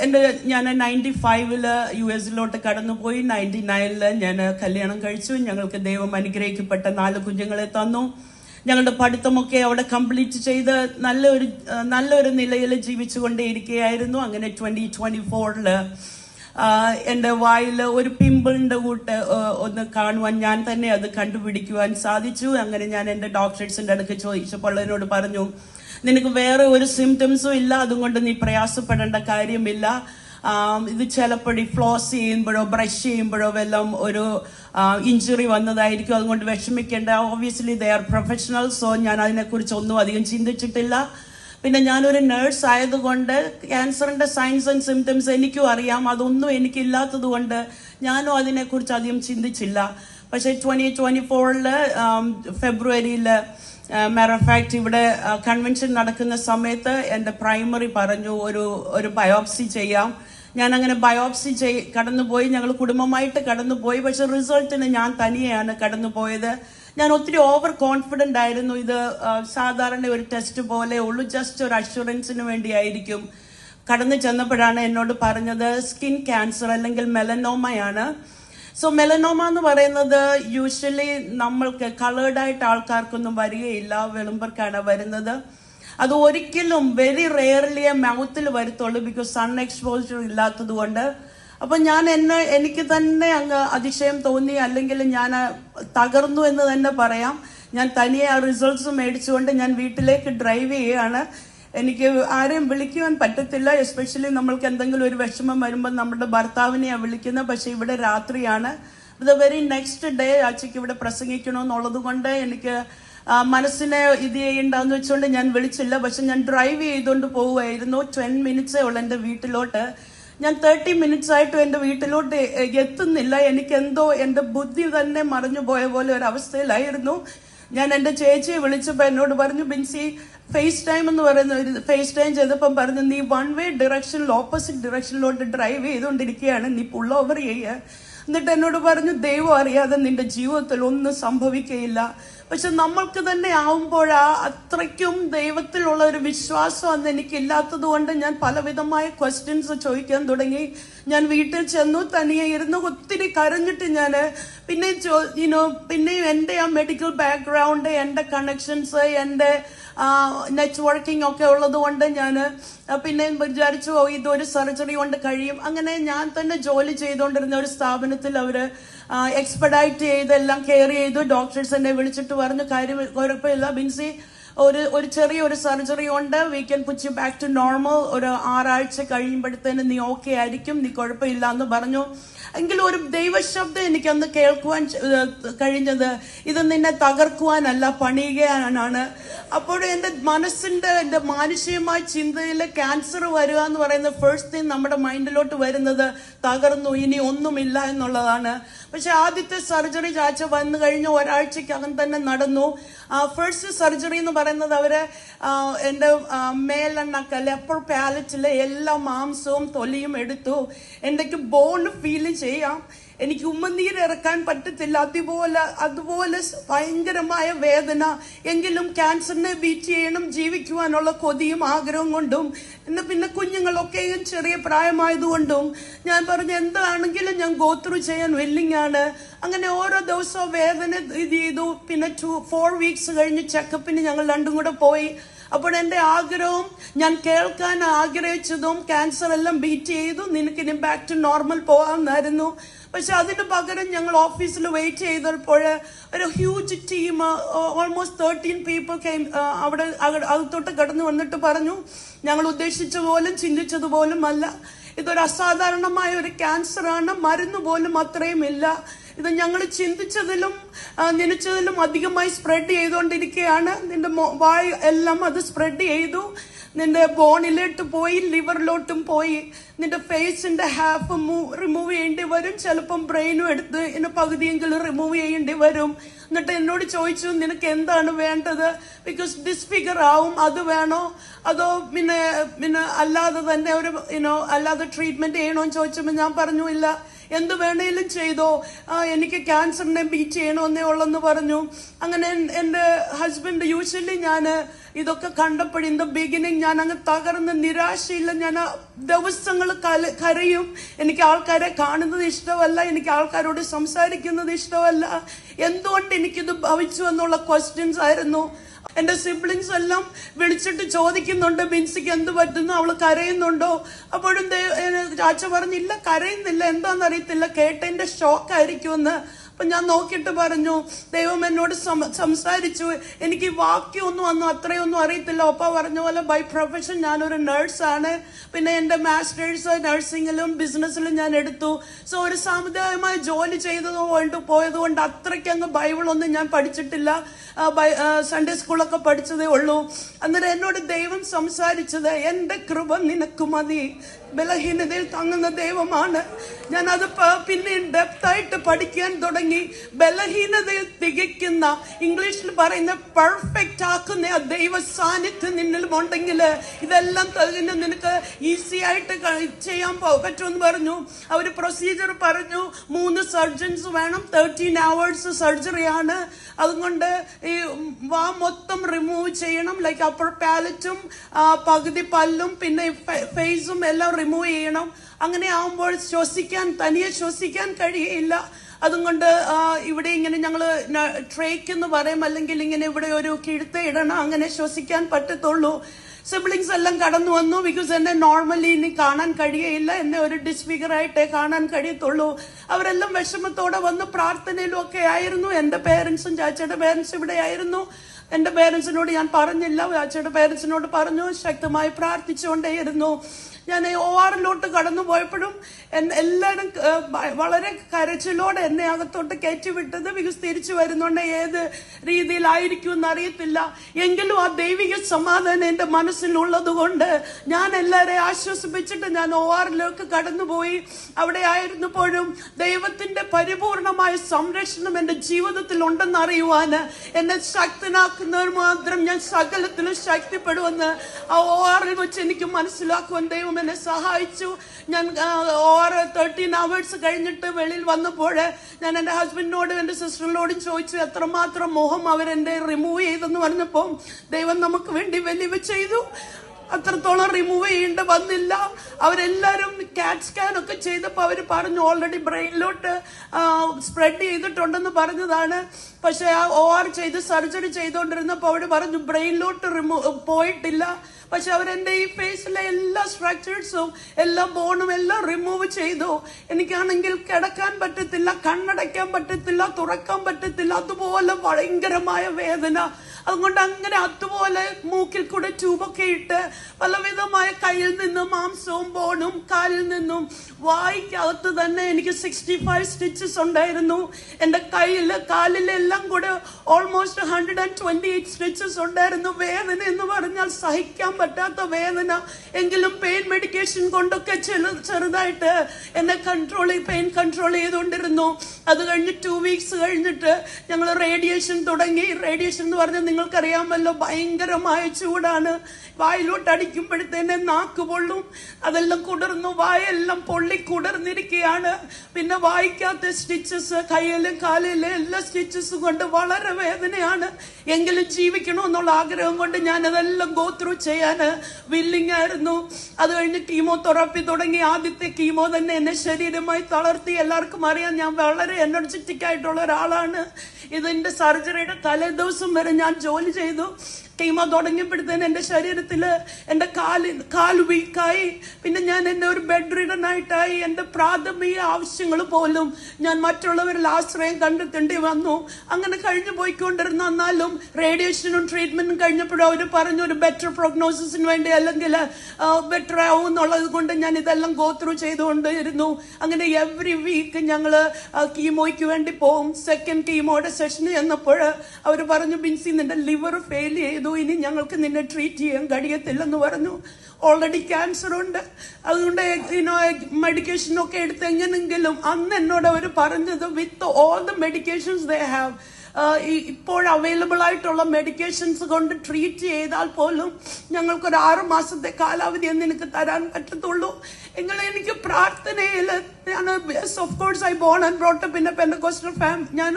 എന്റെ ഞാൻ നയന്റി ഫൈവിൽ യു എസിലോട്ട് കടന്നുപോയി. നയന്റി നയനിൽ ഞാൻ കല്യാണം കഴിച്ചു. ഞങ്ങൾക്ക് ദൈവം അനുഗ്രഹിക്കപ്പെട്ട നാല് കുഞ്ഞുങ്ങളെ തന്നു. ഞങ്ങളുടെ പഠിത്തമൊക്കെ അവിടെ കംപ്ലീറ്റ് ചെയ്ത് നല്ലൊരു നല്ലൊരു നിലയിൽ ജീവിച്ചുകൊണ്ടേയിരിക്കുകയായിരുന്നു. അങ്ങനെ ട്വന്റി ട്വന്റി ഫോറിൽ എന്റെ വായിൽ ഒരു പിമ്പിളിന്റെ കൂട്ട് ഒന്ന് കാണുവാൻ ഞാൻ തന്നെ അത് കണ്ടുപിടിക്കുവാൻ സാധിച്ചു. അങ്ങനെ ഞാൻ എന്റെ ഡോക്ടേഴ്സിന്റെ അടുക്ക് ചോദിച്ചപ്പോൾ എന്നോട് പറഞ്ഞു നിനക്ക് വേറെ ഒരു സിംറ്റംസും ഇല്ല. അതുകൊണ്ട് നീ പ്രയാസപ്പെടേണ്ട കാര്യമില്ല. ഇത് ചിലപ്പോൾ ഫ്ലോസ് ചെയ്യുമ്പോഴോ ബ്രഷ് ചെയ്യുമ്പോഴോ വല്ലതും ഒരു ഇഞ്ചുറി വന്നതായിരിക്കും. അതുകൊണ്ട് വിഷമിക്കേണ്ട. Obviously they are professional so ഞാൻ അതിനെക്കുറിച്ച് ഒന്നും അധികം ചിന്തിച്ചിട്ടില്ല. പിന്നെ ഞാനൊരു നേഴ്സ് ആയതുകൊണ്ട് ക്യാൻസറിന്റെ സയൻസ് ആൻഡ് സിംറ്റംസ് എനിക്കും അറിയാം. അതൊന്നും എനിക്കില്ലാത്തത് കൊണ്ട് ഞാനും അതിനെക്കുറിച്ച് അധികം ചിന്തിച്ചില്ല. പക്ഷേ ട്വന്റി ട്വന്റി ഫോറിൽ ഫെബ്രുവരിയിൽ ഓഫ് ഫാക്ട് ഇവിടെ കൺവെൻഷൻ നടക്കുന്ന സമയത്ത് എന്റെ പ്രൈമറി പറഞ്ഞു ഒരു ഒരു ബയോപ്സി ചെയ്യാം. ഞാൻ അങ്ങനെ ബയോപ്സി ചെയ് കടന്നുപോയി. ഞങ്ങൾ കുടുംബമായിട്ട് കടന്നുപോയി. പക്ഷെ റിസൾട്ടിന് ഞാൻ തനിയെയാണ് കടന്നുപോയത്. ഞാൻ ഒത്തിരി ഓവർ കോൺഫിഡന്റ് ആയിരുന്നു. ഇത് സാധാരണ ഒരു ടെസ്റ്റ് പോലെ ഉള്ളൂ. ജസ്റ്റ് ഒരു അഷുറൻസിന് വേണ്ടിയായിരിക്കും. കടന്നു ചെന്നപ്പോഴാണ് എന്നോട് പറഞ്ഞത് സ്കിൻ ക്യാൻസർ അല്ലെങ്കിൽ മെലനോമയാണ് സോ മെലനോമ എന്ന് പറയുന്നത് യൂഷ്വലി നമ്മൾക്ക് കളേർഡ് ആയിട്ട് ആൾക്കാർക്കൊന്നും വരികയില്ല വെളുമ്പർക്കാണ് വരുന്നത്. അത് ഒരിക്കലും വെരി റെയർലിയെ മൗത്തിൽ വരുത്തുള്ളൂ ബിക്കോസ് സൺ എക്സ്പോസർ ഇല്ലാത്തത് കൊണ്ട്. അപ്പൊ ഞാൻ എന്നെ എനിക്ക് തന്നെ അങ്ങ് അതിശയം തോന്നി അല്ലെങ്കിൽ ഞാൻ തകർന്നു എന്ന് തന്നെ പറയാം. ഞാൻ തനിയെ ആ റിസൾട്ട്സ് മേടിച്ചുകൊണ്ട് ഞാൻ വീട്ടിലേക്ക് ഡ്രൈവ് ചെയ്യുകയാണ്. എനിക്ക് ആരെയും വിളിക്കുവാൻ പറ്റത്തില്ല എസ്പെഷ്യലി നമ്മൾക്ക് എന്തെങ്കിലും ഒരു വിഷമം വരുമ്പോൾ നമ്മുടെ ഭർത്താവിനെയാണ് വിളിക്കുന്നത്. പക്ഷേ ഇവിടെ രാത്രിയാണ്. ദ വെരി നെക്സ്റ്റ് ഡേ അച്ചയ്ക്ക് ഇവിടെ പ്രസംഗിക്കണമെന്നുള്ളത് കൊണ്ട് എനിക്ക് മനസ്സിനെ ഇത് ചെയ്യണ്ടെന്ന് വെച്ചുകൊണ്ട് ഞാൻ വിളിച്ചില്ല. പക്ഷെ ഞാൻ ഡ്രൈവ് ചെയ്തുകൊണ്ട് പോവുമായിരുന്നു ടെൻ മിനിറ്റ്സേ ഉള്ളൂ എന്റെ വീട്ടിലോട്ട്. ഞാൻ തേർട്ടി മിനിറ്റ്സ് ആയിട്ടും എന്റെ വീട്ടിലോട്ട് എത്തുന്നില്ല. എനിക്ക് എന്തോ എന്റെ ബുദ്ധി തന്നെ മറഞ്ഞു പോയ പോലെ ഒരു അവസ്ഥയിലായിരുന്നു ഞാൻ എന്റെ ചേച്ചിയെ വിളിച്ചപ്പോൾ എന്നോട് പറഞ്ഞു ബിൻസി ഫേസ് ടൈം എന്ന് പറയുന്ന ഒരു ഫേസ് ടൈം ചെയ്തപ്പം പറഞ്ഞു നീ വൺ വേ ഡിറക്ഷനിൽ ഓപ്പോസിറ്റ് ഡിറക്ഷനിലോട്ട് ഡ്രൈവ് ചെയ്തുകൊണ്ടിരിക്കുകയാണ് നീ പുൾ ഓവർ ചെയ്യുക എന്നിട്ട് എന്നോട് പറഞ്ഞു ദൈവം അറിയാതെ നിന്റെ ജീവിതത്തിൽ ഒന്നും സംഭവിക്കുകയില്ല. പക്ഷെ നമ്മൾക്ക് തന്നെ ആവുമ്പോഴാ അത്രയ്ക്കും ദൈവത്തിലുള്ള ഒരു വിശ്വാസം അന്ന് എനിക്കില്ലാത്തത് കൊണ്ട് ഞാൻ പലവിധമായ ക്വസ്റ്റ്യൻസ് ചോദിക്കാൻ തുടങ്ങി. ഞാൻ വീട്ടിൽ ചെന്നു തനിയെ ഇരുന്ന് ഒത്തിരി കരഞ്ഞിട്ട് ഞാൻ പിന്നെ യുനോ പിന്നെയും എന്റെ ആ മെഡിക്കൽ ബാക്ക്ഗ്രൗണ്ട് എന്റെ കണക്ഷൻസ് എന്റെ നെറ്റ്വർക്കിംഗ് ഒക്കെ ഉള്ളത് കൊണ്ട് ഞാൻ പിന്നെ വിചാരിച്ചു ഇതൊരു സർജറി കൊണ്ട് കഴിയും. അങ്ങനെ ഞാൻ തന്നെ ജോലി ചെയ്തുകൊണ്ടിരുന്ന ഒരു സ്ഥാപനത്തിൽ അവർ എക്സ്പെഡൈറ്റ് ചെയ്ത് എല്ലാം കെയർ ചെയ്തു ഡോക്ടേഴ്സ് എന്നെ വിളിച്ചിട്ട് പറഞ്ഞു കാര്യം കുഴപ്പമില്ല ബിൻസി ഒരു ഒരു ചെറിയ ഒരു സർജറി ഉണ്ട് we can push you back to normal ഒരു ആറാഴ്ച കഴിയുമ്പോഴത്തേന് നീ ഓക്കെ ആയിരിക്കും നീ കുഴപ്പമില്ല എന്ന് പറഞ്ഞു. എങ്കിലും ഒരു ദൈവശബ്ദം എനിക്കന്ന് കേൾക്കുവാൻ കഴിഞ്ഞത് ഇത് നിന്നെ തകർക്കുവാനല്ല പണിയുകയാനാണ്. അപ്പോൾ എന്റെ മനസ്സിന്റെ എന്റെ മാനുഷികമായ ചിന്തയിൽ ക്യാൻസർ വരിക എന്ന് പറയുന്ന ഫസ്റ്റ് തിങ് നമ്മുടെ മൈൻഡിലോട്ട് വരുന്നത് തകർന്നു ഇനി ഒന്നുമില്ല എന്നുള്ളതാണ്. പക്ഷെ ആദ്യത്തെ സർജറി ചാച്ച വന്നു കഴിഞ്ഞ ഒരാഴ്ചക്കകം തന്നെ നടന്നു. ആ ഫസ്റ്റ് സർജറി എന്ന് പറയുന്നത് അവർ എന്റെ ആ, എപ്പോൾ പാലറ്റിലെ എല്ലാ മാംസവും തൊലിയും എടുത്തു. എന്തൊക്കെ ബോൺ ഫീൽ ചെയ്യാം. എനിക്ക് ഉമ്മനീര് ഇറക്കാൻ പറ്റത്തില്ല. അതുപോലെ അതുപോലെ ഭയങ്കരമായ വേദന. എങ്കിലും ക്യാൻസറിനെ ബീറ്റ് ചെയ്യണം ജീവിക്കുവാനുള്ള കൊതിയും ആഗ്രഹം കൊണ്ടും. ഇന്ന് പിന്നെ കുഞ്ഞുങ്ങളൊക്കെയും ചെറിയ പ്രായമായതുകൊണ്ടും ഞാൻ പറഞ്ഞു എന്താണെങ്കിലും ഞാൻ ഗോത്രൂ ചെയ്യാൻ വെല്ലിങ് ആണ്. അങ്ങനെ ഓരോ ദിവസവും വേദന ഇത് ചെയ്തു. പിന്നെ ടു ഫോർ വീക്സ് കഴിഞ്ഞ് ചെക്കപ്പിന് ഞങ്ങൾ രണ്ടും കൂടെ പോയി. അപ്പോൾ എന്റെ ആഗ്രഹവും ഞാൻ കേൾക്കാൻ ആഗ്രഹിച്ചതും ക്യാൻസർ എല്ലാം ബീറ്റ് ചെയ്തു. നിനക്കിനി ബാക്ക് ടു നോർമൽ പോകാമെന്നായിരുന്നു പക്ഷെ അതിന് പകരം ഞങ്ങൾ ഓഫീസിൽ വെയിറ്റ് ചെയ്തപ്പോൾ ഒരു huge team almost thirteen people came അവിടെ അക- അകത്തോട്ട് കടന്നു വന്നിട്ട് പറഞ്ഞു ഞങ്ങൾ ഉദ്ദേശിച്ച പോലും ചിന്തിച്ചത് പോലും അല്ല. ഇതൊരു അസാധാരണമായ ഒരു ക്യാൻസർ ആണ്. മരുന്ന് പോലും അത്രയും ഇല്ല. ഇത് ഞങ്ങൾ ചിന്തിച്ചതിലും നനച്ചതിലും അധികമായി സ്പ്രെഡ് ചെയ്തുകൊണ്ടിരിക്കുകയാണ്. നിന്റെ വായ് എല്ലാം അത് സ്പ്രെഡ് ചെയ്തു. നിന്റെ ബോണിലോട്ട് പോയി ലിവറിലോട്ടും പോയി. നിന്റെ ഫേസിന്റെ ഹാഫ് റിമൂവ് ചെയ്യേണ്ടി വരും. ചിലപ്പം ബ്രെയിനും എടുത്ത് ഇതിന് പകുതിയെങ്കിലും റിമൂവ് ചെയ്യേണ്ടി വരും. എന്നിട്ട് എന്നോട് ചോദിച്ചു നിനക്ക് എന്താണ് വേണ്ടത്? ബിക്കോസ് ഡിസ്ഫിഗർ ആവും അത് വേണോ? അതോ പിന്നെ പിന്നെ അല്ലാതെ തന്നെ ഒരു യുനോ അല്ലാതെ ട്രീറ്റ്മെന്റ് ചെയ്യണോ? എന്ന് ചോദിച്ചപ്പോൾ ഞാൻ പറഞ്ഞു ഇല്ല. എന്ത് വേണേലും ചെയ്തോ. എനിക്ക് ക്യാൻസറിനെ ബീറ്റ് ചെയ്യണമെന്നേ ഉള്ളെന്ന് പറഞ്ഞു. അങ്ങനെ എൻ- എന്റെ ഹസ്ബൻഡ് യൂഷ്വലി ഞാൻ ഇതൊക്കെ കണ്ടപ്പോൾ ഇൻ ദ ബിഗിനിങ് ഞാൻ അങ്ങ് തകർന്ന് നിരാശയില്ല. ഞാൻ ദിവസങ്ങൾ കരയും. എനിക്ക് ആൾക്കാരെ കാണുന്നത് ഇഷ്ടമല്ല. എനിക്ക് ആൾക്കാരോട് സംസാരിക്കുന്നത് ഇഷ്ടമല്ല. എന്തുകൊണ്ട് എനിക്കിത് ഭവിച്ചു എന്നുള്ള ക്വസ്റ്റ്യൻസ് ആയിരുന്നു. എന്റെ സിബ്ലിങ്സ് എല്ലാം വിളിച്ചിട്ട് ചോദിക്കുന്നുണ്ട് മിൻസിക്ക് എന്ത് പറ്റുന്നു? അവൾ കരയുന്നുണ്ടോ? അപ്പോഴും ചാച്ച പറഞ്ഞില്ല കരയുന്നില്ല. എന്താണെന്ന് അറിയത്തില്ല കേട്ടതിന്റെ ഷോക്ക് ആയിരിക്കുമെന്ന്. അപ്പൊ ഞാൻ നോക്കിയിട്ട് പറഞ്ഞു ദൈവം എന്നോട് സംസാരിച്ചു. എനിക്ക് വാക്യൊന്നും ഒന്നും അത്രയൊന്നും അറിയത്തില്ല. ഒപ്പ പറഞ്ഞ പോലെ ബൈ പ്രൊഫഷൻ ഞാനൊരു നേഴ്സാണ് പിന്നെ എന്റെ മാസ്റ്റേഴ്സ് നഴ്സിംഗിലും ബിസിനസ്സിലും ഞാൻ എടുത്തു. സോ ഒരു സാമുദായികമായ ജോലി ചെയ്തതുകൊണ്ട് പോയതുകൊണ്ട് പോയത് കൊണ്ട് അത്രയ്ക്ക് അങ്ങ് ബൈബിളൊന്നും ഞാൻ പഠിച്ചിട്ടില്ല. സൺഡേ സ്കൂളൊക്കെ പഠിച്ചതേ ഉള്ളൂ. അന്നേരം എന്നോട് ദൈവം സംസാരിച്ചത് എന്റെ കൃപ നിനക്ക് മതി. ബലഹീനതയിൽ തങ്ങുന്ന ദൈവമാണ്. ഞാൻ അത് പ- പിന്നെ ഡെപ്ത് ആയിട്ട് പഠിക്കാൻ തുടങ്ങി. ബലഹീനതയിൽ തികയ്ക്കുന്ന ഇംഗ്ലീഷിൽ പറയുന്ന പെർഫെക്റ്റ് ആക്കുന്ന ആ ദൈവ സാന്നിധ്യം നിന്നിൽ ഉണ്ടെങ്കിൽ ഇതെല്ലാം തന്നെ നിനക്ക് ഈസി ആയിട്ട് ചെയ്യാൻ പറ്റുമെന്ന് പറഞ്ഞു. അവർ പ്രൊസീജിയർ പറഞ്ഞു. മൂന്ന് സർജൻസ് വേണം. തേർട്ടീൻ അവേഴ്സ് സർജറിയാണ് അതുകൊണ്ട് ഈ വാ മൊത്തം റിമൂവ് ചെയ്യണം. ലൈക്ക് അപ്പർ പാലറ്റും പകുതി പല്ലും പിന്നെ ഫേസും എല്ലാം റിമൂവ് ചെയ്യണം. അങ്ങനെ ആവുമ്പോൾ ശ്വസിക്കാൻ തനിയെ ശ്വസിക്കാൻ കഴിയില്ല. അതുകൊണ്ട് കൊണ്ട് ഇവിടെ ഇങ്ങനെ ഞങ്ങൾ ട്രേക്ക് എന്ന് പറയും അല്ലെങ്കിൽ ഇങ്ങനെ ഇവിടെ ഒരു കിഴുത്ത ഇടണം അങ്ങനെ ശ്വസിക്കാൻ പറ്റത്തുള്ളൂ. സിബ്ലിങ്സ് എല്ലാം കടന്നു വന്നു ബിക്കോസ് എന്നെ നോർമലി ഇനി കാണാൻ കഴിയയില്ല എന്നെ ഒരു ഡിസ്ഫിഗർ ആയിട്ടേ കാണാൻ കഴിയത്തുള്ളൂ. അവരെല്ലാം വിഷമത്തോടെ വന്ന് പ്രാർത്ഥനയിലും ഒക്കെ ആയിരുന്നു. എന്റെ പേരൻസും ചാച്ചയുടെ പേരൻസും ഇവിടെ ആയിരുന്നു. എന്റെ പേരൻസിനോട് ഞാൻ പറഞ്ഞില്ല ചാച്ചയുടെ പേരൻസിനോട് പറഞ്ഞു ശക്തമായി പ്രാർത്ഥിച്ചുകൊണ്ടേയിരുന്നു. ഞാൻ ഒ ആറിലോട്ട് കടന്നു പോയപ്പോഴും എല്ലാവരും വളരെ കരച്ചിലോടെ എന്നെ അകത്തോട്ട് കയറ്റിവിട്ടത് ബിക്കോസ് തിരിച്ചു വരുന്നുണ്ട്. ഏത് രീതിയിലായിരിക്കും എന്നറിയത്തില്ല. എങ്കിലും ആ ദൈവിക സമാധാനം എന്റെ മനസ്സിലുള്ളത് കൊണ്ട് ഞാൻ എല്ലാവരെയും ആശ്വസിപ്പിച്ചിട്ട് ഞാൻ ഒ ആറിലേക്ക് കടന്നുപോയി അവിടെ ആയിരുന്നപ്പോഴും ദൈവത്തിന്റെ പരിപൂർണമായ സംരക്ഷണം എന്റെ ജീവിതത്തിൽ ഉണ്ടെന്ന് അറിയുവാൻ എന്നെ ശക്തനാക്കുന്നവർ മാത്രം ഞാൻ സകലത്തിലും ശക്തിപ്പെടുമെന്ന് ആ ഒ ആറിൽ വെച്ച് എനിക്ക് മനസ്സിലാക്കുവാൻ ദൈവം എന്നെ സഹായിച്ചു. ഞാൻ ഓറ് തേർട്ടീൻ അവേഴ്സ് കഴിഞ്ഞിട്ട് വെളിയിൽ വന്നപ്പോൾ ഞാൻ എന്റെ ഹസ്ബൻഡിനോടും എന്റെ സിസ്റ്ററിനോടും ചോദിച്ചു എത്രമാത്രം മോഹം അവരെന്റെ റിമൂവ് ചെയ്തെന്ന് പറഞ്ഞപ്പോൾ ദൈവം നമുക്ക് വേണ്ടി വലിയ ചെയ്തു. അത്രത്തോളം റിമൂവ് ചെയ്യേണ്ട വന്നില്ല. അവരെല്ലാവരും കാറ്റ് സ്കാൻ ഒക്കെ ചെയ്തപ്പോൾ അവർ പറഞ്ഞു ഓൾറെഡി ബ്രെയിനിലോട്ട് സ്പ്രെഡ് ചെയ്തിട്ടുണ്ടെന്ന് പറഞ്ഞതാണ്. പക്ഷേ ആ ഒ ആർ ചെയ്ത് സർജറി ചെയ്തുകൊണ്ടിരുന്നപ്പോൾ അവർ പറഞ്ഞു ബ്രെയിനിലോട്ട് റിമൂവ് പോയിട്ടില്ല. പക്ഷെ അവരെന്റെ ഈ ഫേസിലെ എല്ലാ സ്ട്രക്ചേഴ്സും എല്ലാ ബോണും എല്ലാം റിമൂവ് ചെയ്തു. എനിക്കാണെങ്കിൽ കിടക്കാൻ പറ്റത്തില്ല കണ്ണടയ്ക്കാൻ പറ്റത്തില്ല തുറക്കാൻ പറ്റത്തില്ല. അതുപോലെ ഭയങ്കരമായ വേദന. അതുകൊണ്ട് അങ്ങനെ അതുപോലെ മൂക്കിൽ കൂടെ ട്യൂബൊക്കെ ഇട്ട് പലവിധമായ കയ്യിൽ നിന്നും മാംസവും ബോണും കാലിൽ നിന്നും വായിക്കകത്ത് തന്നെ എനിക്ക് സിക്സ്റ്റി ഫൈവ് സ്റ്റിച്ചസ് ഉണ്ടായിരുന്നു. എന്റെ കയ്യിൽ കാലിലെല്ലാം കൂടെ almost hundred and twenty eight stitches ഉണ്ടായിരുന്നു. വേദന എന്ന് പറഞ്ഞാൽ സഹിക്കാൻ പറ്റാത്ത വേദന. എങ്കിലും പെയിൻ മെഡിക്കേഷൻ കൊണ്ടൊക്കെ ചെറു ചെറുതായിട്ട് എന്നെ കൺട്രോൾ പെയിൻ കൺട്രോൾ ചെയ്തുകൊണ്ടിരുന്നു. അത് കഴിഞ്ഞ് ടു വീക്സ് കഴിഞ്ഞിട്ട് ഞങ്ങൾ റേഡിയേഷൻ തുടങ്ങി. റേഡിയേഷൻ എന്ന് പറഞ്ഞാൽ നിങ്ങൾക്കറിയാമല്ലോ ഭയങ്കരമായ ചൂടാണ്. വായിലോട്ട് അടിക്കുമ്പോഴത്തേനെ നാക്ക് പൊള്ളും. അതെല്ലാം കുടർന്നു. വായെല്ലാം പൊള്ളി കുടർന്നിരിക്കുകയാണ്. പിന്നെ വായിക്കാത്ത സ്റ്റിച്ചസ് കയ്യിലും കാലിലും എല്ലാ സ്റ്റിച്ചസും കൊണ്ട് വളരെ വേദനയാണ്. എങ്കിലും ജീവിക്കണമെന്നുള്ള ആഗ്രഹം കൊണ്ട് ഞാൻ അതെല്ലാം ഗോത്രൂ ചെയ്യാൻ വില്ലിംഗ് ആയിരുന്നു. അത് കഴിഞ്ഞ് കീമോതെറാപ്പി തുടങ്ങി. ആദ്യത്തെ കീമോ തന്നെ എന്നെ ശരീരമായി തളർത്തി. എല്ലാവർക്കും അറിയാം ഞാൻ വളരെ എനർജറ്റിക് ആയിട്ടുള്ള ഒരാളാണ്. ഇതിന്റെ സർജറിയുടെ തലേദിവസം വരെ ഞാൻ ജോലി ചെയ്തു. കീമോ തുടങ്ങിയപ്പോഴത്തേന് എന്റെ ശരീരത്തിൽ എന്റെ കാൽ കാൽ വീക്കായി പിന്നെ ഞാൻ എന്റെ ഒരു ബെഡ് റിഡനായിട്ടായി എന്റെ പ്രാഥമിക ആവശ്യങ്ങൾ പോലും ഞാൻ മറ്റുള്ളവരിൽ ആശ്രയം കണ്ടെത്തേണ്ടി വന്നു. അങ്ങനെ കഴിഞ്ഞു പോയിക്കൊണ്ടിരുന്ന എന്നാലും റേഡിയേഷനും ട്രീറ്റ്മെന്റും കഴിഞ്ഞപ്പോഴും അവർ പറഞ്ഞു ഒരു ബെറ്റർ പ്രൊഗ്നോസിന് വേണ്ടി അല്ലെങ്കിൽ ബെറ്റർ ആവും എന്നുള്ളത് കൊണ്ട് ഞാൻ ഇതെല്ലാം ഗോത്രൂ ചെയ്തുകൊണ്ടിരുന്നു. അങ്ങനെ എവറി വീക്ക് ഞങ്ങൾ കീമോയ്ക്ക് വേണ്ടി പോകും സെക്കൻഡ് കീമോയുടെ സെഷന് ചെന്നപ്പോൾ അവർ പറഞ്ഞു ബിൻസി നിന്റെ ലിവർ ഫെയിൽ ചെയ്തു. ഇനി ഞങ്ങൾക്ക് നിന്നെ ട്രീറ്റ് ചെയ്യാൻ കഴിയത്തില്ലെന്ന് പറഞ്ഞു. ഓൾറെഡി ക്യാൻസർ ഉണ്ട്. അതുകൊണ്ട് യുനോ മെഡിക്കേഷൻ ഒക്കെ എടുത്ത് എങ്ങനെങ്കിലും അന്ന് എന്നോട് അവർ പറഞ്ഞത് with all the medications they have ഇപ്പോൾ അവൈലബിൾ ആയിട്ടുള്ള മെഡിക്കേഷൻസ് കൊണ്ട് ട്രീറ്റ് ചെയ്താൽ പോലും ഞങ്ങൾക്കൊരു ആറു മാസത്തെ കാലാവധി എന്ന് എനിക്ക് തരാൻ പറ്റത്തുള്ളൂ. എങ്കിൽ എനിക്ക് പ്രാർത്ഥനയിൽ ഞാൻ of course I born and brought പിന്നെ പെന്തക്കോസ്റ്റൽ ഫാം ഞാൻ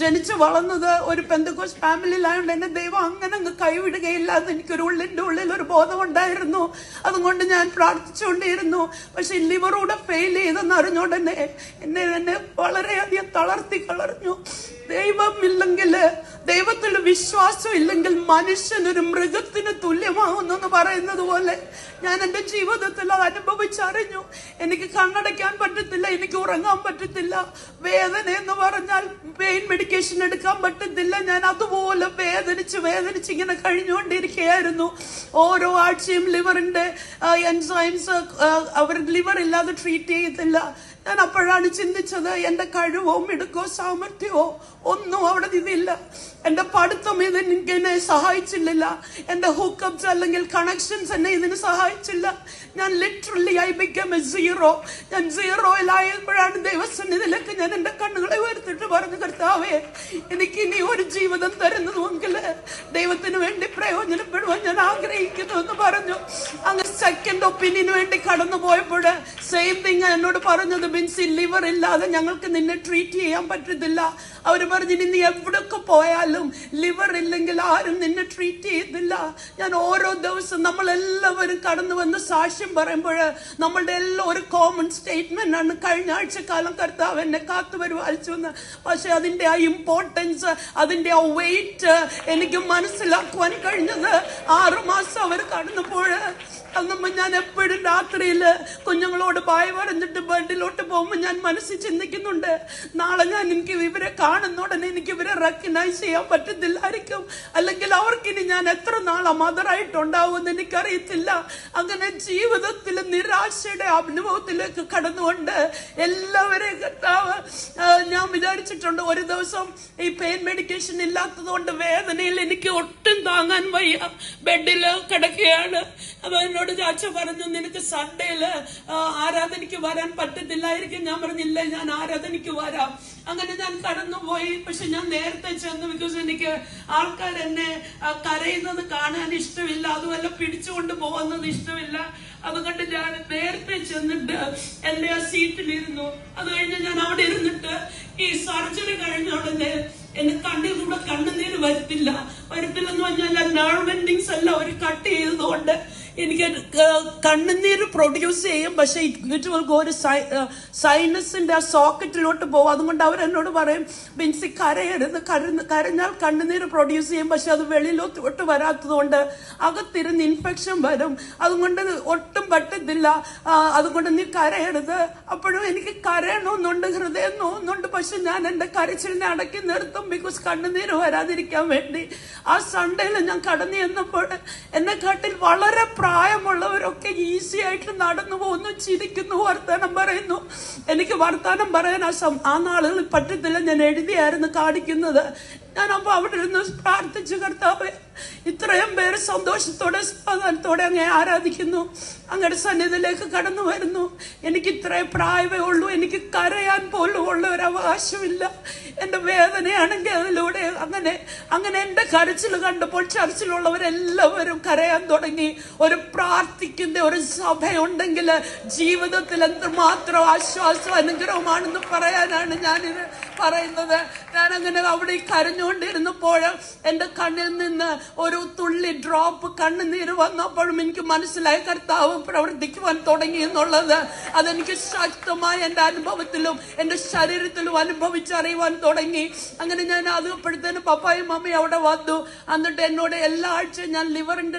ജനിച്ച് വളർന്നത് ഒരു പെന്തക്കോസ്റ്റ് ഫാമിലിയിലായതുകൊണ്ട് എന്നെ ദൈവം അങ്ങനെ അങ്ങ് കൈവിടുകയില്ല എന്ന് എനിക്കൊരു ഉള്ളിന്റെ ഉള്ളിൽ ഒരു ബോധമുണ്ടായിരുന്നു. അതുകൊണ്ട് ഞാൻ പ്രാർത്ഥിച്ചുകൊണ്ടിരുന്നു. പക്ഷെ ലിവറൂടെ ഫെയിൽ ചെയ്തെന്ന് അറിഞ്ഞോണ്ട് എന്നെ എന്നെ വളരെയധികം തളർത്തി കളഞ്ഞു. ദൈവമില്ലെങ്കിൽ ദൈവത്തിൽ വിശ്വാസം ഇല്ലെങ്കിൽ മനുഷ്യൻ ഒരു മൃഗത്തിന് തുല്യമാകുന്നു എന്ന് പറയുന്നത് പോലെ ഞാൻ എന്റെ ജീവിതത്തിൽ അത് അനുഭവിച്ചറിഞ്ഞു. എനിക്ക് കണ്ണടയ്ക്കാൻ പറ്റത്തില്ല. എനിക്ക് ഉറങ്ങാൻ പറ്റത്തില്ല. വേദന എന്ന് പറഞ്ഞാൽ പെയിൻ മെഡിക്കേഷൻ എടുക്കാൻ പറ്റത്തില്ല. ഞാൻ അതുപോലെ വേദനിച്ച് വേദനിച്ച് ഇങ്ങനെ കഴിഞ്ഞുകൊണ്ടിരിക്കുകയായിരുന്നു. ഓരോ ആഴ്ചയും ലിവറിന്റെ എൻസൈംസ് അവർ ലിവർ ഇല്ലാതെ ട്രീറ്റ് ചെയ്യത്തില്ല. ഞാൻ അപ്പോഴാണ് ചിന്തിച്ചത് എന്റെ കഴിവോ മിടുക്കോ സാമർഥ്യമോ ഒന്നും അവിടെ നിന്നില്ല. എന്റെ പഠിത്തം ഇത് എനിക്ക് എന്നെ സഹായിച്ചില്ല. എന്റെ ഹുക്കപ്സ് അല്ലെങ്കിൽ കണക്ഷൻസ് എന്നെ ഇതിന് സഹായിച്ചില്ല. ഞാൻ literally I become a zero ഞാൻ സീറോയിലായപ്പോഴാണ് ദൈവസന്നിധിയിലേക്ക് ഞാൻ എന്റെ കണ്ണുകളെ ഉയർത്തിട്ട് പറഞ്ഞു കർത്താവേ എനിക്ക് ഇനി ഒരു ജീവിതം തരുന്നതുമെങ്കിൽ ദൈവത്തിന് വേണ്ടി പ്രയോജനപ്പെടുവാൻ ഞാൻ ആഗ്രഹിക്കുന്നു എന്ന് പറഞ്ഞു. അങ്ങ് സെക്കൻഡ് ഒപ്പീനിയന് വേണ്ടി കടന്നു പോയപ്പോൾ സെയിം തിങ് എന്നോട് പറഞ്ഞത് ബിൻസി ലിവർ ഇല്ലാതെ ഞങ്ങൾക്ക് നിന്നെ ട്രീറ്റ് ചെയ്യാൻ പറ്റത്തില്ല. അവർ പറഞ്ഞു നീ എവിടൊക്കെ പോയാലും ലിവർ ഇല്ലെങ്കിൽ ആരും നിന്നെ ട്രീറ്റ് ചെയ്തില്ല ഞാൻ ഓരോ ദിവസം നമ്മളെല്ലാവരും കടന്നു വന്ന് സാക്ഷ്യം പറയുമ്പോൾ നമ്മളുടെ എല്ലാം ഒരു കോമൺ സ്റ്റേറ്റ്മെന്റ് ആണ്. കഴിഞ്ഞ ആഴ്ചക്കാലം കാലം കർത്താവ് എന്നെ കാത്തു വരുവാച്ചു എന്ന്. പക്ഷെ അതിന്റെ ആ ഇമ്പോർട്ടൻസ് അതിന്റെ ആ വെയിറ്റ് എനിക്ക് മനസ്സിലാക്കുവാൻ കഴിഞ്ഞത് ആറുമാസം അവർ കടന്നുപോഴ അന്നമ്മ ഞാൻ എപ്പോഴും രാത്രിയിൽ കുഞ്ഞുങ്ങളോട് പായ പറഞ്ഞിട്ട് ബണ്ടിലോട്ട് പോകുമ്പോൾ ഞാൻ മനസ്സിൽ ചിന്തിക്കുന്നുണ്ട്. നാളെ ഞാൻ എനിക്ക് ഇവരെ കാണുന്ന ഉടനെ എനിക്ക് ഇവരെ റെക്കഗ്നൈസ് ചെയ്യാൻ പറ്റത്തില്ലായിരിക്കും അല്ലെങ്കിൽ അവർക്കിനി ഞാൻ എത്ര നാളെ മദറായിട്ടുണ്ടാവുമെന്ന് എനിക്കറിയത്തില്ല. അങ്ങനെ ജീവിതത്തിൽ നിരാശയുടെ അനുഭവത്തിലേക്ക് കടന്നുകൊണ്ട് എല്ലാവരെയും ഞാൻ വിചാരിച്ചിട്ടുണ്ട് ഒരു ദിവസം ഈ പെയിൻ മെഡിക്കേഷൻ ഇല്ലാത്തത് കൊണ്ട് വേദനയിൽ എനിക്ക് ഒട്ടും താങ്ങാൻ വയ്യ. ബെഡിൽ കിടക്കുകയാണ്. അപ്പൊ എന്നോട് ചാച്ച പറഞ്ഞു നിനക്ക് സൺഡേയിൽ ആരാധനയ്ക്ക് വരാൻ പറ്റത്തില്ലായിരിക്കും. ഞാൻ പറഞ്ഞില്ല ഞാൻ ആരാധനയ്ക്ക് വരാം. അങ്ങനെ ഞാൻ കടന്നുപോയി. പക്ഷെ ഞാൻ നേരത്തെ ചെന്നു ബിക്കോസ് എനിക്ക് ആൾക്കാർ എന്നെ കരയുന്നത് കാണാൻ ഇഷ്ടമില്ല. അതുമല്ല പിടിച്ചുകൊണ്ട് പോകുന്നത് ഇഷ്ടമില്ല. അതുകൊണ്ട് ഞാൻ നേരത്തെ ചെന്നിട്ട് എന്റെ ആ സീറ്റിലിരുന്നു. അത് കഴിഞ്ഞ് ഞാൻ അവിടെ ഇരുന്നിട്ട് ഈ സർജറി കഴിഞ്ഞ ഉടനെ എന്നെ കണ്ണിൽ കൂടെ കണ്ണുനീര് വരത്തില്ല. വരത്തില്ലെന്ന് പറഞ്ഞാൽ നെർവ് എൻഡിങ്സ് എല്ലാം അവർ കട്ട് ചെയ്തതുകൊണ്ട് എനിക്ക് കണ്ണുനീര് പ്രൊഡ്യൂസ് ചെയ്യും. പക്ഷെ ഇറ്റ് വിൽ ഗോ ഒരു സൈനസിന്റെ ആ സോക്കറ്റിലോട്ട് പോകും. അതുകൊണ്ട് അവർ എന്നോട് പറയും ബിൻസി കരയരുത്. കരുന്ന് കരഞ്ഞാൽ കണ്ണുനീര് പ്രൊഡ്യൂസ് ചെയ്യും. പക്ഷെ അത് വെളിയിലോട്ട് വരാത്തതുകൊണ്ട് അകത്തിരുന്ന് ഇൻഫെക്ഷൻ വരും. അതുകൊണ്ട് ഒട്ടും പറ്റത്തില്ല. അതുകൊണ്ട് നീ കരയരുത്. അപ്പോഴും എനിക്ക് കരയണമെന്നുണ്ട്. ഹൃദയം തോന്നുന്നുണ്ട് പക്ഷെ ഞാൻ എന്റെ കരച്ചിലിനെ അടക്കി നിർത്തും. ബിക്കോസ് കണ്ണുനീര് വരാതിരിക്കാൻ വേണ്ടി. ആ സൺഡേയിൽ ഞാൻ കടന്നു ചെന്നപ്പോൾ എന്നെ കാട്ടിൽ വളരെ പ്രായമുള്ളവരൊക്കെ ഈസി ആയിട്ട് നടന്നു പോകുന്നു ചിരിക്കുന്നു വർത്താനം പറയുന്നു. എനിക്ക് വർത്താനം പറയാൻ ആ നാളുകളിൽ പറ്റത്തില്ല. ഞാൻ എഴുതിയായിരുന്നു കാണിക്കുന്നത്. ഞാൻ അപ്പൊ അവിടെ ഇരുന്ന് പ്രാർത്ഥിച്ചു കർത്താവ് ഇത്രയും പേര് സന്തോഷത്തോടെ സമാധാനത്തോടെ അങ്ങേ ആരാധിക്കുന്നു. അങ്ങയുടെ സന്നിധിയിലേക്ക് കടന്നു വരുന്നു. എനിക്ക് ഇത്രയും പ്രായമേ ഉള്ളൂ. എനിക്ക് കരയാൻ പോലും ഉള്ള ഒരു അവകാശമില്ല. എന്റെ വേദനയാണെങ്കിൽ അതിലൂടെ അങ്ങനെ അങ്ങനെ എന്റെ കരച്ചിൽ കണ്ടപ്പോൾ ചർച്ചിലുള്ളവരെല്ലാവരും കരയാൻ തുടങ്ങി. ഒരു പ്രാർത്ഥിക്കുന്ന ഒരു സഭയുണ്ടെങ്കിൽ ജീവിതത്തിൽ എന്തുമാത്രം ആശ്വാസം അനുഗ്രഹമാണെന്ന് പറയാനാണ് ഞാനിത്. പറയുന്നത് ഞാൻ അങ്ങനെ അവിടെ കരഞ്ഞുകൊണ്ടിരുന്നപ്പോൾ എന്റെ കണ്ണിൽ നിന്ന് ഒരു തുള്ളി ഡ്രോപ്പ് കണ്ണുനീര് വന്നപ്പോഴും എനിക്ക് മനസ്സിലായ കർത്താവ് പ്രവർത്തിക്കുവാൻ തുടങ്ങി എന്നുള്ളത്. അതെനിക്ക് ശക്തമായ എന്റെ അനുഭവത്തിലും എന്റെ ശരീരത്തിലും അനുഭവിച്ചറിയുവാൻ തുടങ്ങി. അങ്ങനെ ഞാൻ അത് അപ്പോഴത്തേന് പപ്പായും മമ്മയും അവിടെ വന്നു. എന്നിട്ട് എന്നോട് എല്ലാ ആഴ്ചയും ഞാൻ ലിവറിന്റെ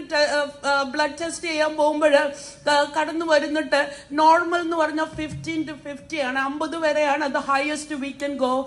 ബ്ലഡ് ടെസ്റ്റ് ചെയ്യാൻ പോകുമ്പോൾ കടന്നു വരുന്നിട്ട് നോർമൽ എന്ന് പറഞ്ഞാൽ ഫിഫ്റ്റീൻ ടു ഫിഫ്റ്റി ആണ്. അമ്പത് വരെയാണ്. അത് ഹയസ്റ്റ് വി കൻ ഗോ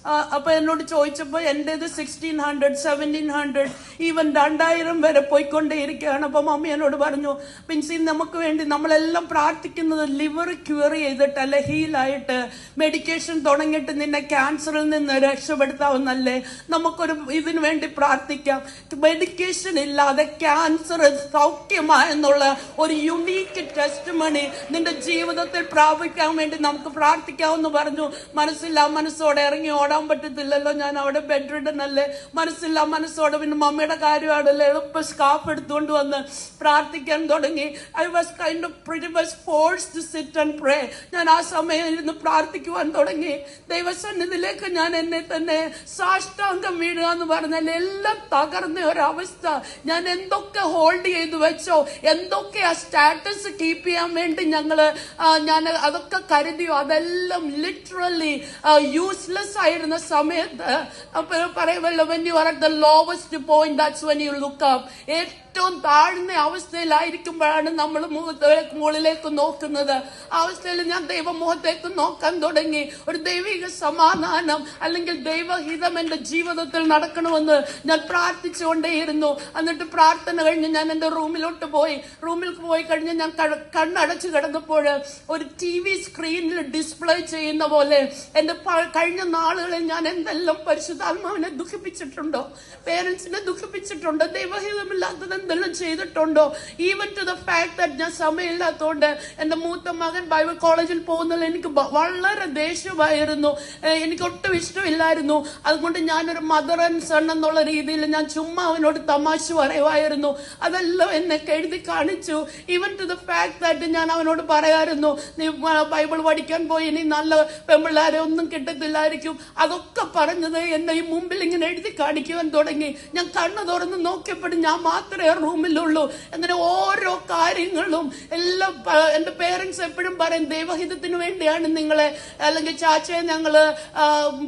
അപ്പൊ എന്നോട് ചോദിച്ചപ്പോൾ എന്റേത് sixteen hundred seventeen hundred even രണ്ടായിരം വരെ പോയിക്കൊണ്ടേയിരിക്കുകയാണ്. അപ്പൊ മമ്മി എന്നോട് പറഞ്ഞു പിൻസി നമുക്ക് വേണ്ടി നമ്മളെല്ലാം പ്രാർത്ഥിക്കുന്നത് ലിവർ ക്യൂർ ചെയ്തിട്ട് അല്ലെ ഹീലായിട്ട് മെഡിക്കേഷൻ തുടങ്ങിയിട്ട് നിന്നെ ക്യാൻസറിൽ നിന്ന് രക്ഷപ്പെടുത്താവുന്നല്ലേ. നമുക്കൊരു ഇതിനു വേണ്ടി പ്രാർത്ഥിക്കാം. മെഡിക്കേഷൻ ഇല്ലാതെ ക്യാൻസർ സൗഖ്യമായെന്നുള്ള ഒരു യുണീക്ക് ടെസ്റ്റ് മണി നിന്റെ ജീവിതത്തിൽ പ്രാപിക്കാൻ വേണ്ടി നമുക്ക് പ്രാർത്ഥിക്കാമെന്ന് പറഞ്ഞു. മനസ്സില്ല മനസ്സോടെ ഇറങ്ങി ഓടാൻ പറ്റത്തില്ലല്ലോ. ഞാൻ അവിടെ അല്ലേ മനസ്സില്ല മനസ്സോടെ പിന്നെ മമ്മിയുടെ കാര്യമാണല്ലോ. എളുപ്പം സ്കാഫ് എടുത്തുകൊണ്ട് വന്ന് പ്രാർത്ഥിക്കാൻ തുടങ്ങി. I was kind of pretty was force to sit and pray ഞാൻ ആ സമയം ഇരുന്ന് പ്രാർത്ഥിക്കുവാൻ തുടങ്ങി. ദൈവസന്നിധിയിലേക്ക് ഞാൻ എന്നെ തന്നെ സാഷ്ടാംഗം വീഴുക എന്ന് പറഞ്ഞാൽ എല്ലാം തകർന്ന ഒരവസ്ഥ. ഞാൻ എന്തൊക്കെ ഹോൾഡ് ചെയ്തു വെച്ചോ എന്തൊക്കെ ആ സ്റ്റാറ്റസ് കീപ്പ് ചെയ്യാൻ വേണ്ടി ഞങ്ങൾ ഞാൻ അതൊക്കെ കരുതിയോ അതെല്ലാം ലിറ്ററലി യൂസ്ലെസ് ആയിരുന്ന. സമയത്ത് അപ്പൊ പറയുമല്ലോ when you are at the lowest point that's when you look up ഏറ്റവും താഴ്ന്ന അവസ്ഥയിലായിരിക്കുമ്പോഴാണ് നമ്മൾ മുഖത്തേക്ക് മുകളിലേക്ക് നോക്കുന്നത്. അവസ്ഥയിൽ ഞാൻ ദൈവമുഖത്തേക്ക് നോക്കാൻ തുടങ്ങി. ഒരു ദൈവിക സമാധാനം അല്ലെങ്കിൽ ദൈവഹിതം എന്റെ ജീവിതത്തിൽ നടക്കണമെന്ന് ഞാൻ പ്രാർത്ഥിച്ചുകൊണ്ടേയിരുന്നു. എന്നിട്ട് പ്രാർത്ഥന കഴിഞ്ഞ് ഞാൻ എന്റെ റൂമിലോട്ട് പോയി. റൂമിൽ പോയി കഴിഞ്ഞ് ഞാൻ കണ്ണടച്ച് കിടന്നപ്പോൾ ഒരു ടി വി സ്ക്രീനിൽ ഡിസ്പ്ലേ ചെയ്യുന്ന പോലെ എന്റെ കഴിഞ്ഞ നാളുകളിൽ ഞാൻ എന്തെല്ലാം പരിശുദ്ധാത്മാവിനെ ദുഃഖിപ്പിച്ചിട്ടുണ്ടോ? പേരൻസിനെ ദുഃഖിപ്പിച്ചിട്ടുണ്ടോ? ദൈവഹിതമില്ലാത്തത് എന്തെല്ലാം ചെയ്തിട്ടുണ്ടോ? Even to the fact that ഞാൻ സമയമില്ലാത്തതുകൊണ്ട് എന്റെ മൂത്ത മകൻ ബൈബിൾ കോളേജിൽ പോകുന്നതിൽ എനിക്ക് വളരെ ദേഷ്യമായിരുന്നു. എനിക്ക് ഒട്ടും ഇഷ്ടമില്ലായിരുന്നു. അതുകൊണ്ട് ഞാനൊരു മദർ ആൻഡ് സൺ എന്നുള്ള രീതിയിൽ ഞാൻ ചുമ്മാ അവനോട് തമാശ പറയുമായിരുന്നു. അതെല്ലാം എന്നെ എഴുതി കാണിച്ചു. Even to the fact that ഞാൻ അവനോട് പറയായിരുന്നു നീ ബൈബിൾ പഠിക്കാൻ പോയി ഇനി നല്ല പെമ്പിള്ളാരെ ഒന്നും കിട്ടത്തില്ലായിരിക്കും. അതൊക്കെ പറഞ്ഞത് എന്നെ ഈ മുമ്പിൽ ഇങ്ങനെ എഴുതി കാണിക്കുവാൻ തുടങ്ങി. ഞാൻ കണ്ണു തുറന്ന് നോക്കിയപ്പോഴും ഞാൻ മാത്രമേ റൂമിലുള്ളൂ അങ്ങനെ ഓരോ കാര്യങ്ങളും എല്ലാം എന്റെ പേരൻസ് എപ്പോഴും പറയും ദൈവഹിതത്തിന് വേണ്ടിയാണ് നിങ്ങളെ അല്ലെങ്കിൽ ചാച്ചയെ ഞങ്ങൾ ആ,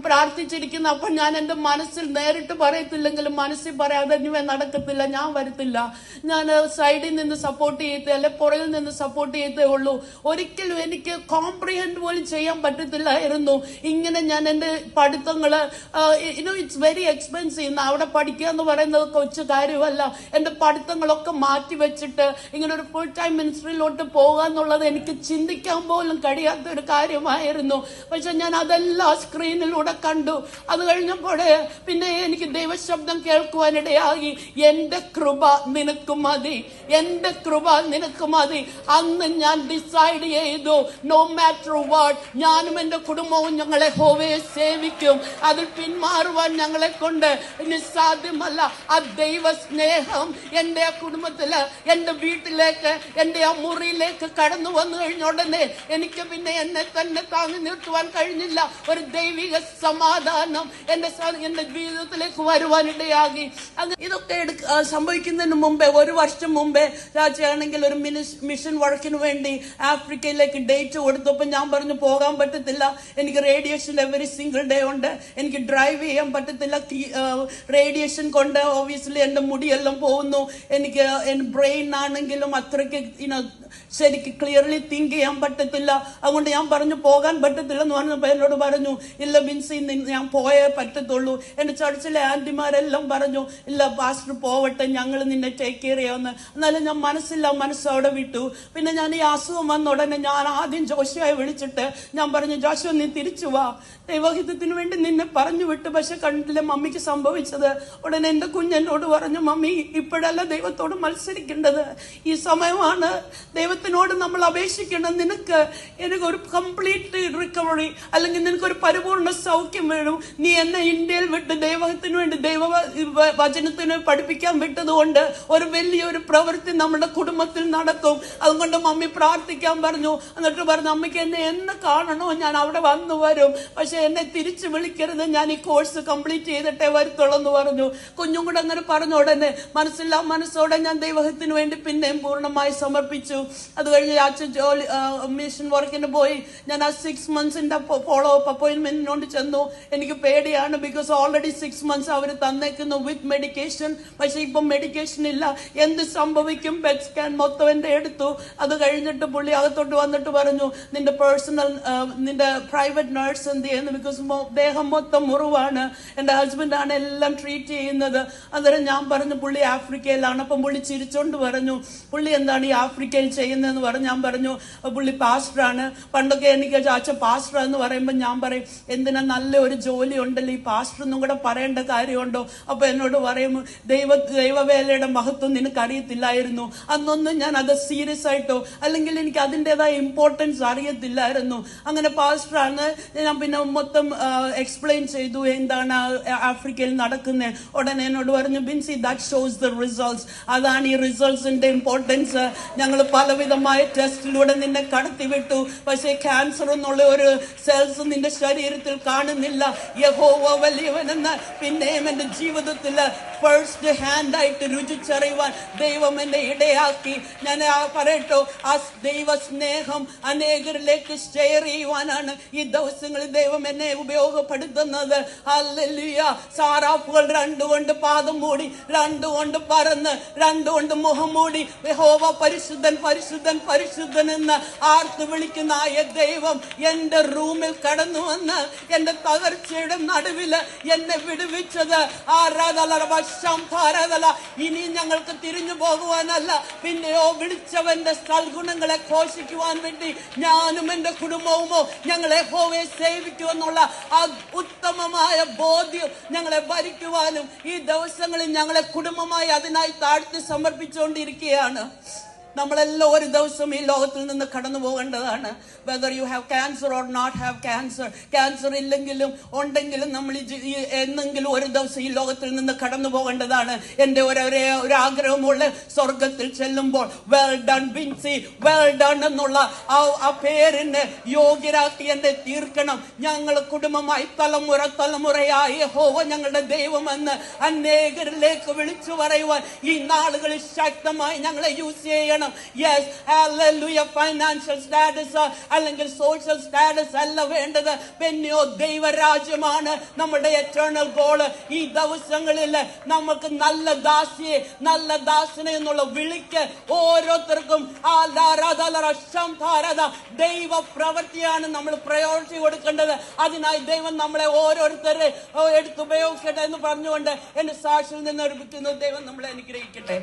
പ്രാർത്ഥിച്ചിരിക്കുന്നത് അപ്പൊ ഞാൻ എന്റെ മനസ്സിൽ നേരിട്ട് പറയത്തില്ലെങ്കിലും മനസ്സിൽ പറയാതെ ഇനി നടക്കത്തില്ല ഞാൻ വരത്തില്ല. ഞാൻ സൈഡിൽ നിന്ന് സപ്പോർട്ട് ചെയ്തേ അല്ലെ പുറകിൽ നിന്ന് സപ്പോർട്ട് ചെയ്തേ ഉള്ളൂ. ഒരിക്കലും എനിക്ക് കോംപ്രിഹെൻഡ് പോലും ചെയ്യാൻ പറ്റത്തില്ലായിരുന്നു. ഇങ്ങനെ ഞാൻ എന്റെ പഠിത്തങ്ങൾ ഇനോ ഇറ്റ്സ് വെരി എക്സ്പെൻസീവ് അവിടെ പഠിക്കുക എന്ന് പറയുന്നത് കൊച്ചു കാര്യമല്ല. എന്റെ പഠിത്തങ്ങളൊക്കെ മാറ്റി വെച്ചിട്ട് ഇങ്ങനെ ഒരു ഫുൾ ടൈം മിനിസ്ട്രിയിലോട്ട് പോകുക എന്നുള്ളത് എനിക്ക് ചിന്തിക്കാൻ പോലും കഴിയാത്ത ഒരു കാര്യമായിരുന്നു. പക്ഷെ ഞാൻ അതെല്ലാം സ്ക്രീനിലൂടെ കണ്ടു. അത് കഴിഞ്ഞപ്പോൾ പിന്നെ എനിക്ക് ദൈവശബ്ദം കേൾക്കുവാനിടയായി. എന്റെ കൃപ നിനക്ക് മതി. എന്റെ കൃപ നിനക്ക് മതി. അന്ന് ഞാൻ ഡിസൈഡ് ചെയ്തു നോ മാറ്റർ വാട്ട് ഞാനും എന്റെ കുടുംബവും ഞങ്ങളെ ഹോവയെ സേവിക്കും. അതിൽ പിന്മാറുവാൻ ഞങ്ങളെ കൊണ്ട് ഇനി സാധ്യമല്ല. ആ ദൈവ സ്നേഹം എന്റെ ആ കുടുംബത്തിൽ എന്റെ വീട്ടിലേക്ക് എന്റെ ആ മുറിയിലേക്ക് കടന്നു വന്നു കഴിഞ്ഞ ഉടനെ എനിക്ക് പിന്നെ എന്നെ തന്നെ താങ്ങി നിർത്തുവാൻ കഴിഞ്ഞില്ല. ഒരു ദൈവിക സമാധാനം എന്റെ എന്റെ ജീവിതത്തിലേക്ക് വരുവാനിടയാകി. അങ്ങനെ ഇതൊക്കെ എടുക്ക- സംഭവിക്കുന്നതിന് മുമ്പേ ഒരു വർഷം മുമ്പേ രാജയാണെങ്കിൽ ഒരു മിഷൻ വർക്കിന് വേണ്ടി ആഫ്രിക്കയിലേക്ക് ഡേറ്റ് കൊടുത്തപ്പോൾ ഞാൻ പറഞ്ഞു പോകാൻ പറ്റത്തില്ല. എനിക്ക് റേഡിയേഷൻ എവറി സിംഗിൾ ഡേ ഉണ്ട്. എനിക്ക് ഡ്രൈവ് ചെയ്യാൻ പറ്റത്തില്ല. റേഡിയേഷൻ കൊണ്ട് ഓബിയസ്ലി എന്റെ മുടിയെല്ലാം പോകുന്നു. എനിക്ക് ബ്രെയിൻ ആണെങ്കിലും അത്രയ്ക്ക് ശരിക്ക് ക്ലിയർലി തിങ്ക് ചെയ്യാൻ പറ്റത്തില്ല. അതുകൊണ്ട് ഞാൻ പറഞ്ഞു പോകാൻ പറ്റത്തില്ല എന്ന് പറഞ്ഞപ്പോൾ എന്നോട് പറഞ്ഞു ഇല്ല ബിൻസി ഞാൻ പോയേ പറ്റത്തുള്ളൂ. എന്റെ ചർച്ചിലെ ആന്റിമാരെല്ലാം പറഞ്ഞു ഇല്ല പാസ്റ്റർ പോവട്ടെ ഞങ്ങൾ നിന്നെ ടേക്ക് കെയർ ചെയ്യാമെന്ന്. എന്നാലും ഞാൻ മനസ്സില്ല മനസ്സ് അവിടെ വിട്ടു. പിന്നെ ഞാൻ ഈ അസുഖം വന്ന ഉടനെ ഞാൻ ആദ്യം ജോഷുവായി വിളിച്ചിട്ട് ഞാൻ പറഞ്ഞു ജോഷു നീ തിരിച്ചു വാ. ദൈവഹിതത്തിന് വേണ്ടി നിന്നെ പറഞ്ഞു വിട്ടു. പക്ഷെ കണ്ടില്ല മമ്മിക്ക് സംഭവിച്ചത്? ഉടനെ എന്റെ കുഞ്ഞെന്നോട് പറഞ്ഞു മമ്മി ഇപ്പോഴല്ല ദൈവത്തോട് മത്സരിക്കേണ്ടത്. ഈ സമയമാണ് ദൈവത്തിനോട് നമ്മൾ അപേക്ഷിക്കേണ്ടത്. നിനക്ക് എനിക്ക് ഒരു കംപ്ലീറ്റ് റിക്കവറി അല്ലെങ്കിൽ നിനക്ക് ഒരു പരിപൂർണ സൗഖ്യം വേണം. നീ എന്നെ ഇന്ത്യയിൽ വിട്ട് ദൈവത്തിന് വേണ്ടി ദൈവ വചനത്തിന് പഠിപ്പിക്കാൻ വിട്ടതുകൊണ്ട് ഒരു വലിയൊരു പ്രവൃത്തി നമ്മുടെ കുടുംബത്തിൽ നടക്കും അതുകൊണ്ട് മമ്മി പ്രാർത്ഥിക്കാൻ പറഞ്ഞു. എന്നിട്ട് പറഞ്ഞു അമ്മയ്ക്ക് എന്നെ എന്ന് കാണണോ? ഞാൻ അവിടെ വന്നു വരും. പക്ഷെ എന്നെ തിരിച്ചു വിളിക്കരുത്. ഞാൻ ഈ കോഴ്സ് കംപ്ലീറ്റ് ചെയ്തിട്ടേ വരത്തുള്ളൂ എന്ന് പറഞ്ഞു. കുഞ്ഞും കൂടെ അങ്ങനെ പറഞ്ഞ ഉടനെ മനസ്സില്ലാ മനസ്സോടെ ഞാൻ ദൈവത്തിന് വേണ്ടി പിന്നെയും പൂർണമായി സമർപ്പിച്ചു. അത് കഴിഞ്ഞ് അച്ഛൻ ജോലി മിഷൻ വർക്കിന് പോയി. ഞാൻ ആ സിക്സ് മന്ത്സിന്റെ ഫോളോ അപ്പ് അപ്പോയിന്റ്മെന്റിനോട് ചെന്നു. എനിക്ക് പേടിയാണ്. ബിക്കോസ് ഓൾറെഡി സിക്സ് മന്ത്സ് അവർ തന്നേക്കുന്നു വിത്ത് മെഡിക്കേഷൻ പക്ഷെ ഇപ്പം മെഡിക്കേഷൻ ഇല്ല. എന്ത് സംഭവിക്കും പെറ്റ് സ്കാൻ മൊത്തം എന്റെ എടുത്തു. അത് കഴിഞ്ഞിട്ട് പുള്ളി അകത്തോട്ട് വന്നിട്ട് പറഞ്ഞു നിന്റെ പേഴ്സണൽ നിന്റെ പ്രൈവറ്റ് നഴ്സ് എന്ത് ചെയ്യുന്നു? ബിക്കോസ് ദേഹം മൊത്തം മുറിവാണ്. എന്റെ ഹസ്ബൻഡാണ് എല്ലാം ട്രീറ്റ് ചെയ്യുന്നത്. അന്നേരം ഞാൻ പറഞ്ഞു പുള്ളി ആഫ്രിക്കയിലാണ്. അപ്പം പുള്ളി ചിരിച്ചോണ്ട് പറഞ്ഞു പുള്ളി എന്താണ് ഈ ആഫ്രിക്കയിൽ ചെയ്യുന്നതെന്ന് പറഞ്ഞു ഞാൻ പറഞ്ഞു പുള്ളി പാസ്റ്ററാണ് പണ്ടൊക്കെ എനിക്ക് അച്ഛൻ പാസ്റ്റർ എന്ന് പറയുമ്പോൾ ഞാൻ പറയും എന്തിനാ നല്ല ഒരു ജോലി ഉണ്ടല്ലോ? ഈ പാസ്റ്റർ എന്നും കൂടെ പറയേണ്ട കാര്യമുണ്ടോ? അപ്പൊ എന്നോട് പറയും ദൈവ ദൈവവേലയുടെ മഹത്വം നിനക്ക് അറിയത്തില്ലായിരുന്നു അന്നൊന്നും ഞാൻ അത് സീരിയസ് ആയിട്ടോ അല്ലെങ്കിൽ എനിക്ക് അതിന്റെതായ ഇമ്പോർട്ടൻസ് അറിയത്തില്ലായിരുന്നു. അങ്ങനെ പാസ്റ്ററാണ് ഞാൻ പിന്നെ മൊത്തം എക്സ്പ്ലെയിൻ ചെയ്തു എന്താണ് ആഫ്രിക്കയിൽ നടക്കുന്നത് ഉടനെ എന്നോട് പറഞ്ഞു Binsy that shows the results അതാണ് ഈ റിസൾട്ട്സിന്റെ ഇമ്പോർട്ടൻസ് ഞങ്ങൾ പലവിധമായ ടെസ്റ്റിലൂടെ നിന്നെ കടത്തിവിട്ടു. പക്ഷേ ക്യാൻസർ എന്നുള്ള ഒരു സെൽസ് നിന്റെ ശരീരത്തിൽ കാണുന്നില്ല. യഹോവ വലിയവനെന്ന് പിന്നെയും എന്റെ ജീവിതത്തിൽ ഫസ്റ്റ് ഹാൻഡ് ആയിട്ട് രുചിച്ചറിയുവാൻ ദൈവം എന്നെ ഇടയാക്കി. ഞാൻ പറയട്ടോ ആ ദൈവ സ്നേഹം അനേകരിലേക്ക് ഷെയർ ചെയ്യുവാനാണ് ഈ ദിവസങ്ങളിൽ ദൈവം എന്നെ ഉപയോഗപ്പെടുത്തുന്നത്. അല്ലല്ലിയ സാറാപ്പുകൾ രണ്ടുകൊണ്ട് പാദം മൂടി രണ്ടുകൊണ്ട് പറന്ന് രണ്ടുകൊണ്ട് മുഖം മൂടി യഹോവ പരിശുദ്ധൻ പരിശുദ്ധൻ പരിശുദ്ധൻ എന്ന് ആർത്ത് വിളിക്കുന്ന ആയ ദൈവം എന്റെ റൂമിൽ കടന്നു വന്ന് എന്റെ തകർച്ചയുടെ നടുവിൽ എന്നെ വിടുവിച്ചത്. ആരാധല ഇനി ഞങ്ങൾക്ക് തിരിഞ്ഞു പോകുവാനല്ല പിന്നെയോ വിളിച്ചവന്റെ സൽഗുണങ്ങളെ ഘോഷിക്കുവാൻ വേണ്ടി ഞാനും എന്റെ കുടുംബവുമോ ഞങ്ങളെ ഹോവെ സേവിക്കുമെന്നുള്ള ആ ഉത്തമമായ ബോധ്യം ഞങ്ങളെ ഭരിക്കുവാനും ഈ ദിവസങ്ങളിൽ ഞങ്ങളെ കുടുംബമായി അതിനായി താഴ്ത്തി സമർപ്പിച്ചുകൊണ്ടിരിക്കുകയാണ്. നമ്മളെല്ലാം ഒരു ദിവസം ഈ ലോകത്തിൽ നിന്ന് കടന്നു പോകേണ്ടതാണ്. Whether you have cancer or not have cancer cancer ഇല്ലെങ്കിലും ഉണ്ടെങ്കിലും നമ്മൾ എന്നെങ്കിലും ഒരു ദിവസം ഈ ലോകത്തിൽ നിന്ന് കടന്നു പോകേണ്ടതാണ്. എന്റെ ഒരേ ഒരു ആഗ്രഹമുള്ള സ്വർഗത്തിൽ ചെല്ലുമ്പോൾ well done Binsy well done എന്നുള്ള ആ ആ പേരിന് യോഗ്യരാക്കി എന്നെ തീർക്കണം. ഞങ്ങൾ കുടുംബമായി തലമുറ തലമുറയായി ഹോവ ഞങ്ങളുടെ ദൈവമെന്ന് അനേകരിലേക്ക് വിളിച്ചു പറയുവാൻ ഈ നാളുകളിൽ ശക്തമായി ഞങ്ങളെ യൂസ് ചെയ്യണം. യെസ് ഫൈനാൻഷ്യൽ സ്റ്റാറ്റസ് അല്ലെങ്കിൽ സോഷ്യൽ സ്റ്റാറ്റസ് അല്ല വേണ്ടത്. പിന്നെയോ ദൈവരാജ്യമാണ് നമ്മുടെ എറ്റേണൽ ഗോൾ ഈ ദിവസങ്ങളിൽ നമുക്ക് നല്ല ദാസിയെ നല്ല ദാസിനെ എന്നുള്ള വിളിക്ക് ഓരോരുത്തർക്കും ആ ദൈവ പ്രവൃത്തിയാണ് നമ്മൾ പ്രയോറിറ്റി കൊടുക്കേണ്ടത്. അതിനായി ദൈവം നമ്മളെ ഓരോരുത്തരെ എടുത്തുപയോഗിക്കട്ടെ എന്ന് പറഞ്ഞുകൊണ്ട് എന്റെ സാക്ഷിയിൽ നിന്ന് എടുപ്പിക്കുന്നു ദൈവം നമ്മളെ അനുഗ്രഹിക്കട്ടെ.